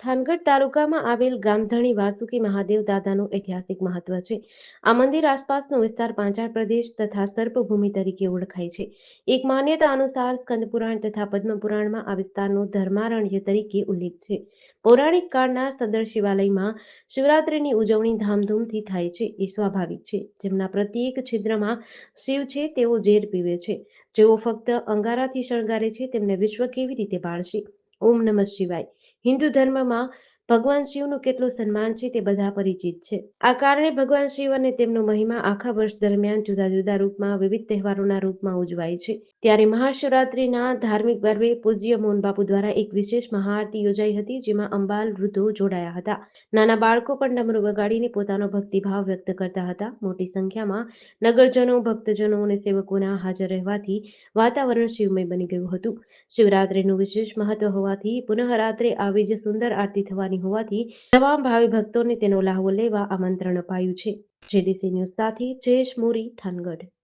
થાનગઢ તાલુકામાં આવેલ ગામધણી વાસુકી મહાદેવ દાદાનું ઐતિહાસિક મહત્વ છે. આ મંદિર આસપાસનો વિસ્તાર પાંચાળ પ્રદેશ તથા સર્પભૂમિ તરીકે ઓળખાય છે. એક માન્યતા અનુસાર સ્કંદ પુરાણ તથા પદ્મ પુરાણમાં આ વિસ્તારનો ધર્મારણ્ય તરીકે ઉલ્લેખ છે. પૌરાણિક કાળના સદર શિવાલયમાં શિવરાત્રિની ઉજવણી ધામધૂમથી થાય છે, એ સ્વાભાવિક છે. જેમના પ્રત્યેક છિદ્રમાં શિવ છે, તેઓ ઝેર પીવે છે. જેઓ ફક્ત અંગારાથી શણગારે છે, તેમને વિશ્વ કેવી રીતે બાળશે? ઓમ નમઃ શિવાય. હિન્દુ ધર્મમાં ભગવાન શિવનું કેટલું સન્માન છે તે બધા પરિચિત છે. આ કારણે ભગવાન શિવ અને તેમનો મહિમા આખા વર્ષ દરમિયાન જુદા જુદા રૂપમાં, વિવિધ તહેવારોના રૂપમાં ઉજવાય છે. ત્યારે મહાશિવરાત્રીના ધાર્મિક પર્વે પૂજ્ય મોહનબાપુ દ્વારા એક વિશેષ મહાઆરતી યોજાઈ હતી, જેમાં અંબાલ વૃદ્ધો જોડાયા હતા. નાના બાળકો પણ ડમરૂ વગાડીને પોતાનો ભક્તિભાવ વ્યક્ત કરતા હતા. મોટી સંખ્યામાં નગરજનો, ભક્તજનો અને સેવકોના હાજર રહેવાથી વાતાવરણ શિવમય બની ગયું હતું. શિવરાત્રીનું વિશેષ મહત્વ હોવાથી પુનઃ રાત્રે આવી જ સુંદર આરતી થવાની હોવાથી તમામ ભાવિ ભક્તોને તેનો લાહવો લેવા આમંત્રણ અપાયું છે. જેડીસી ન્યૂઝ સાથે જયેશ મોરી, થાનગઢ.